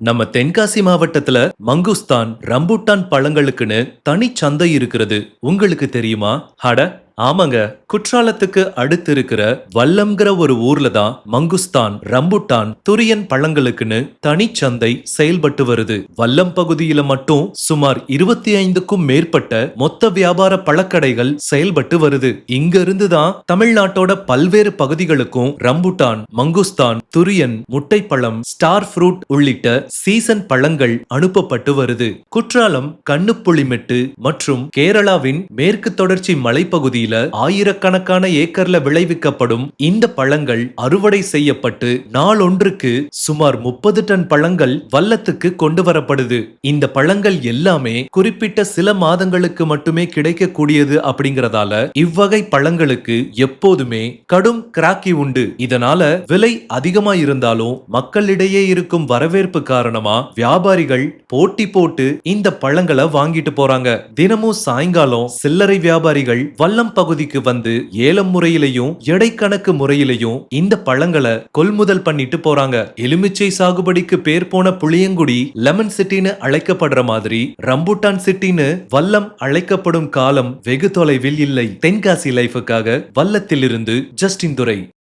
நம்ம தென்காசி மாவட்டத்துல மங்குஸ்தான் ரம்புட்டான் பழங்களுக்குன்னு தனி சந்தை இருக்கிறது. உங்களுக்கு தெரியுமா? அட ஆமாங்க. குற்றாலத்துக்கு அடுத்து இருக்கிற வல்லம்ங்கிற ஒரு ஊர்ல தான் மங்குஸ்தான் ரம்புட்டான் துரியன் பழங்களுக்குன்னு தனிச்சந்தை செயல்பட்டு வருது. வல்லம் பகுதியில மட்டும் சுமார் இருபத்தி ஐந்துக்கும் மேற்பட்ட மொத்த வியாபார பழக்கடைகள் செயல்பட்டு வருது. இங்க இருந்துதான் தமிழ்நாட்டோட பல்வேறு பகுதிகளுக்கும் ரம்புட்டான் மங்குஸ்தான் துரியன் முட்டைப்பழம் ஸ்டார் ஃப்ரூட் உள்ளிட்ட சீசன் பழங்கள் அனுப்பப்பட்டு வருது. குற்றாலம் கண்ணுப்புளிமெட்டு மற்றும் கேரளாவின் மேற்கு தொடர்ச்சி மலைப்பகுதியில ஆயிரக்கணக்கான ஏக்கர்ல விளைவிக்கப்படும் இந்த பழங்கள் அறுவடை செய்யப்பட்டு நாளொன்றுக்கு சுமார் முப்பது டன் பழங்கள் வல்லத்துக்கு கொண்டு வரப்படுது. இந்த பழங்கள் எல்லாமே குறிப்பிட்ட சில மாதங்களுக்கு மட்டுமே கிடைக்கக்கூடியது அப்படிங்கறதால இவ்வகை பழங்களுக்கு எப்போதுமே கடும் கிராக்கி உண்டு. இதனால விலை அதிகமா இருந்தாலும் மக்களிடையே இருக்கும் வரவேற்பு காரணமா வியாபாரிகள் போட்டி போட்டு இந்த பழங்களை வாங்கிட்டு போறாங்க. தினமும் சாயங்காலம் சில்லறை வியாபாரிகள் வல்லம் பகுதிக்கு வந்து ஏலம் முறையிலையும் எடை கணக்கு முறையிலையும் இந்த பழங்களை கொள்முதல் பண்ணிட்டு போறாங்க. எலுமிச்சை சாகுபடிக்கு பேர் போன புளியங்குடி லெமன் சிட்டின்னு அழைக்கப்படுற மாதிரி ரம்புட்டான் சிட்டின்னு வல்லம் அழைக்கப்படும் காலம் வெகு தொலைவில் இல்லை. தென்காசி லைஃபுக்காக வல்லத்திலிருந்து ஜஸ்டின் துரை.